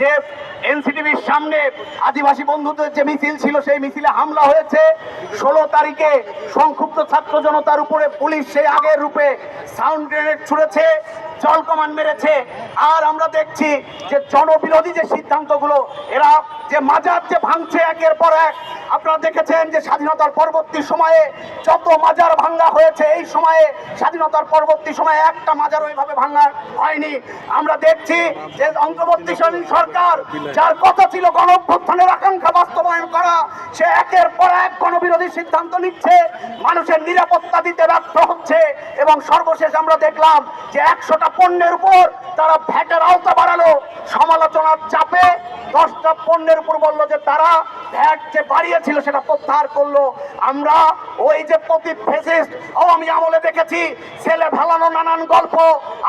যে এনসিটিভির সামনে আদিবাসী বন্ধুদের যে মিছিল ছিল, সেই মিছিলে হামলা হয়েছে। ষোলো তারিখে সংক্ষুব্ধ ছাত্র জনতার উপরে পুলিশ সেই আগের রূপে সাউন্ড গ্রেনেড ছুড়েছে, জল কমান মেরেছে। আর আমরা দেখছি যে জনবিরোধী যে সিদ্ধান্তগুলো, এরা যে মাজার যে ভাঙছে একের পর এক আপনারা দেখেছেন যে স্বাধীনতার পরবর্তী সময়ে যত মাজার ভাঙ্গা হয়েছে, এই সময়ে স্বাধীনতার পরবর্তী সময়ে একটা মাজার ওইভাবে ভাঙ্গা হয়নি। আমরা দেখছি যে অন্তর্বর্তীকালীন সরকার, যার কথা ছিল গণ অভ্যুত্থানের আকাঙ্ক্ষা বাস্তবায়ন করা, সে একের পর এক গণবিরোধী সিদ্ধান্ত নিচ্ছে, মানুষের নিরাপত্তা দিতে ব্যর্থ হচ্ছে এবং সর্বশেষ আমরা দেখলাম যে একশোটা পণ্যের উপর তারা ভ্যাটের আওতা বাড়ালো। সমালোচনার চাপে দশটা পণ্যের উপর বলল যে, তারা ভ্যাট যে বাড়িয়েছিল সেটা প্রত্যাহার করল। আমরা ওই যে প্রতি ফেসিস্ট, আওয়ামী আমলে দেখেছি, ছেলে ভালানো নানান গল্প।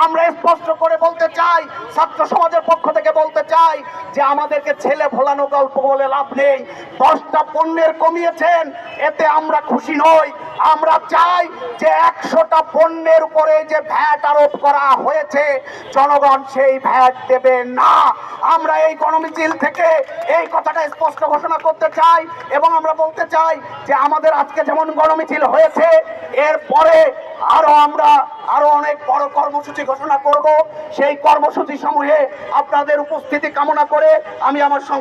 আমরা স্পষ্ট করে বলতে চাই, ছাত্র সমাজের পক্ষ থেকে বলতে চাই যে আমাদেরকে ছেলে ভোলানো গল্প বলে লাভ নেই। দশটা পণ্যের কমিয়েছেন, এতে আমরা খুশি নই। আমরা চাই যে একশোটা পণ্যের উপরে যে ভ্যাট আরোপ করা হয়েছে, জনগণ সেই ভ্যাট দেবে না। আমরা এই গণমিছিল থেকে এই কথাটা স্পষ্ট ঘোষণা করতে চাই এবং আমরা বলতে চাই যে আমাদের আজকে যেমন গণমিছিল হয়েছে, এরপরে আরও আমরা আরও অনেক বড় কর্মসূচি ঘোষণা করব। সেই কর্মসূচি সমূহে আপনাদের উপস্থিতি কামনা করে আমি আমার